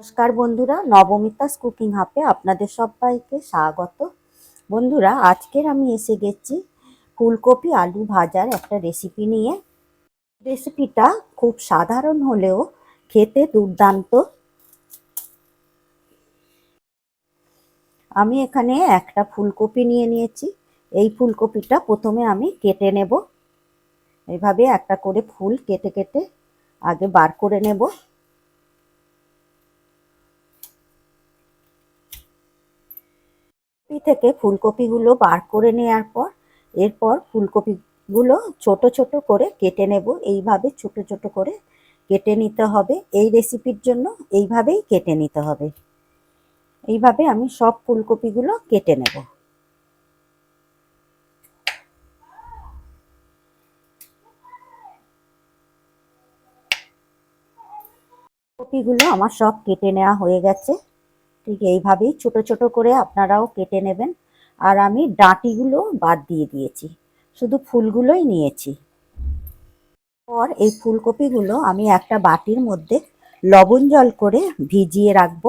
নমস্কার বন্ধুরা নবমিতাস কুকিং হাপে আপনাদের সবাইকে স্বাগত। বন্ধুরা, আজকের আমি এসে গেছি ফুলকপি আলু ভাজার একটা রেসিপি নিয়ে। রেসিপিটা খুব সাধারণ হলেও খেতে দুর্দান্ত। আমি এখানে একটা ফুলকপি নিয়ে নিয়েছি। এই ফুলকপিটা প্রথমে আমি কেটে নেব। এভাবে একটা করে ফুল কেটে কেটে আগে বার করে নেব। ফুলকপি থেকে ফুলকপিগুলো বার করে নেওয়ার পর, এরপর ফুলকপিগুলো ছোট ছোট করে কেটে নেব। এইভাবে ছোট ছোট করে কেটে নিতে হবে। এই রেসিপির জন্য এইভাবেই কেটে নিতে হবে। এইভাবে আমি সব ফুলকপিগুলো কেটে নেব। কপিগুলো আমার সব কেটে নেওয়া হয়ে গেছে। ঠিক এইভাবেই ছোট ছোট করে আপনারাও কেটে নেবেন। আর আমি ডাঁটিগুলো বাদ দিয়ে দিয়েছি। শুধু ফুলগুলোই নিয়েছি। পর এই ফুলকপিগুলো আমি একটা বাটির মধ্যে লবণ জল করে ভিজিয়ে রাখব।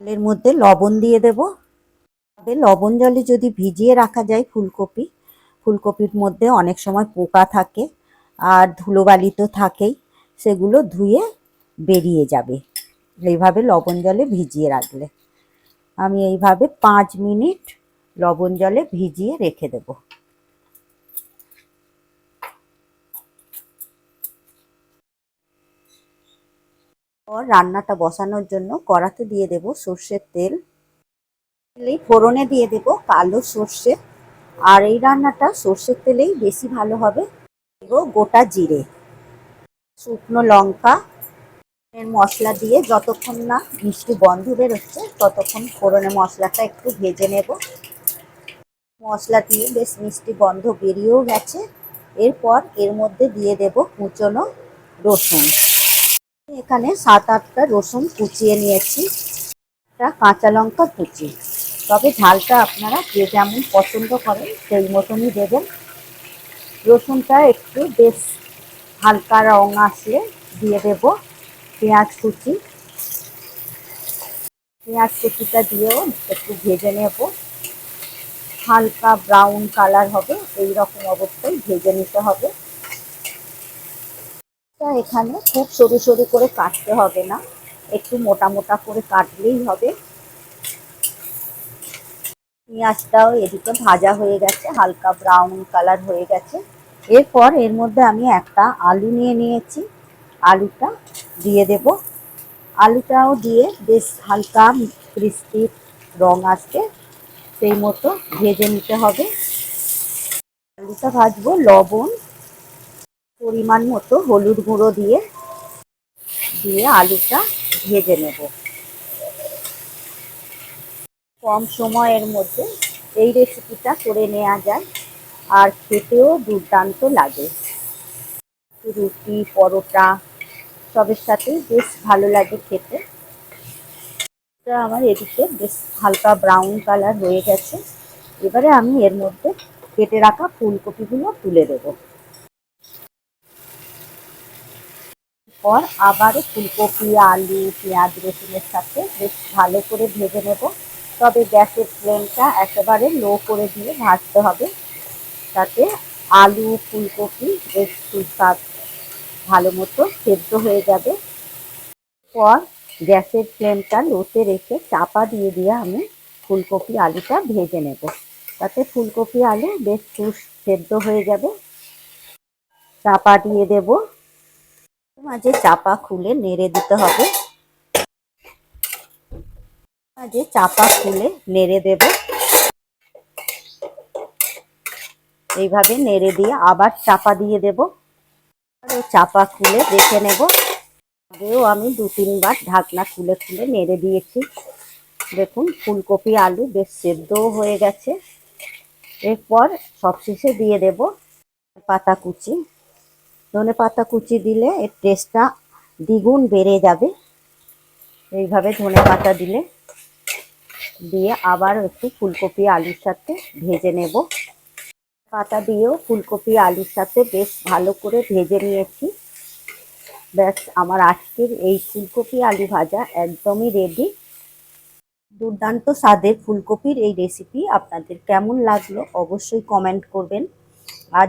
এর মধ্যে লবণ দিয়ে দেব। তবে লবণ জলে যদি ভিজিয়ে রাখা যায় ফুলকপি, ফুলকপির মধ্যে অনেক সময় পোকা থাকে আর ধুলোবালি তো থাকেই, সেগুলো ধুয়ে বেরিয়ে যাবে। এইভাবে লবণ জলে ভিজিয়ে রাখলে। আমি এইভাবে পাঁচ মিনিট লবণ জলে ভিজিয়ে রেখে দেব। রান্নাটা বসানোর জন্য কড়াতে দিয়ে দেব সর্ষের তেল। ফোড়নে দিয়ে দেব কালো সর্ষে। আর এই রান্নাটা সর্ষের তেলেই বেশি ভালো হবে। গোটা জিরে, শুকনো লঙ্কা এর মশলা দিয়ে যতক্ষণ না মিষ্টি গন্ধ বেরোচ্ছে, ততক্ষণ ফোড়নে মশলাটা একটু ভেজে নেব। মশলা দিয়ে বেশ মিষ্টি গন্ধ বেরিয়েও গেছে। এরপর এর মধ্যে দিয়ে দেব কুচনো রসুন। এখানে সাত আটটা রসুন কুচিয়ে নিয়েছি। একটা কাঁচা লঙ্কা কুচি। তবে ঝালটা আপনারা যে যেমন পছন্দ করেন, সেই মতনই দেবেন। রসুনটা একটু বেশ হালকা রং আসলে দিয়ে দেবো। পেঁয়াজ কুচি। পেঁয়াজ কুচিটা দিয়েও একটু ভেজে নেব। হালকা ব্রাউন কালার হবে এই রকম অবস্থায় ভেজে নিতে হবে। এখানে খুব সরু সরু করে কাটতে হবে না, একটু মোটা মোটা করে কাটলেই হবে। পেঁয়াজটাও এদিকে ভাজা হয়ে গেছে, হালকা ব্রাউন কালার হয়ে গেছে। এরপর এর মধ্যে আমি একটা আলু নিয়ে নিয়েছি। আলুটা দিয়ে দেব। আলুটাও দিয়ে বেশ হালকা ক্রিস্পি রং আসবে, সেই মতো ভেজে নিতে হবে। আলুটা ভাজবো লবণ, পরিমাণ মতো হলুদ গুঁড়ো দিয়ে দিয়ে আলুটা ভেজে নেব। কম সময়ের মধ্যে এই রেসিপিটা করে নেওয়া যায়, আর খেতেও দুর্দান্ত লাগে। রুটি, পরোটা সবের সাথে বেশ ভালো লাগে খেতে। আমার এদিকে বেশ হালকা ব্রাউন কালার হয়ে গেছে। এবারে আমি এর মধ্যে কেটে রাখা ফুলকপিগুলো তুলে দেব। পর আবারও ফুলকপি, আলু, পেঁয়াজ, রসুনের সাথে বেশ ভালো করে ভেজে নেব। তবে গ্যাসের ফ্লেমটা একেবারে লো করে দিয়ে ভাজতে হবে। তাতে আলু, ফুলকপি, বেশ সুস্বাদ ভালো মতো সেদ্ধ হয়ে যাবে। পর গ্যাসের ফ্লেমটা লোতে রেখে চাপা দিয়ে দিয়ে আমি ফুলকপি আলুটা ভেজে নেব। তাতে ফুলকপি আলু বেশ সুস সেদ্ধ হয়ে যাবে। চাপা দিয়ে দেব। মাঝে চাপা খুলে নেড়ে দিতে হবে। মাঝে চাপা খুলে নেড়ে দেব। এইভাবে নেড়ে দিয়ে আবার চাপা দিয়ে দেবো। চাপা খুলে দেখে নেব। আগেও আমি দু তিনবার ঢাকনা খুলে খুলে নেড়ে দিয়েছি। দেখুন, ফুলকপি, আলু বেশ সেদ্ধও হয়ে গেছে। এরপর সবশেষে দিয়ে দেব পাতা কুচি। ধনে পাতা কুচি দিলে এর টেস্টটা দ্বিগুণ বেড়ে যাবে। এইভাবে ধনে পাতা দিলে। দিয়ে আবার একটু ফুলকপি, আলুর সাথে ভেজে নেব। পাতা দিয়েও ফুলকপি, আলুর সাথে বেশ ভালো করে ভেজে নিয়েছি। ব্যাস, আমার আজকের এই ফুলকপি আলু ভাজা একদমই রেডি দুর্দান্ত স্বাদের ফুলকপির এই রেসিপি আপনাদের কেমন লাগল অবশ্যই কমেন্ট করবেন। আর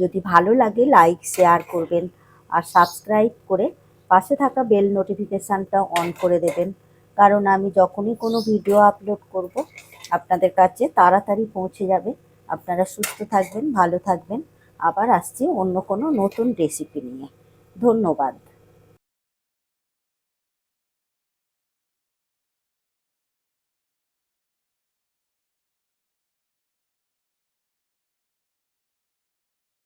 যদি ভালো লাগে লাইক শেয়ার করবেন। আর সাবস্ক্রাইব করে পাশে থাকা বেল নোটিফিকেশানটা অন করে দেবেন। কারণ আমি যখনই কোনো ভিডিও আপলোড করব, আপনাদের কাছে তাড়াতাড়ি পৌঁছে যাবে। আপনারা সুস্থ থাকবেন ভালো থাকবেন। আবার আসছি অন্য কোনো নতুন রেসিপি নিয়ে। ধন্যবাদ।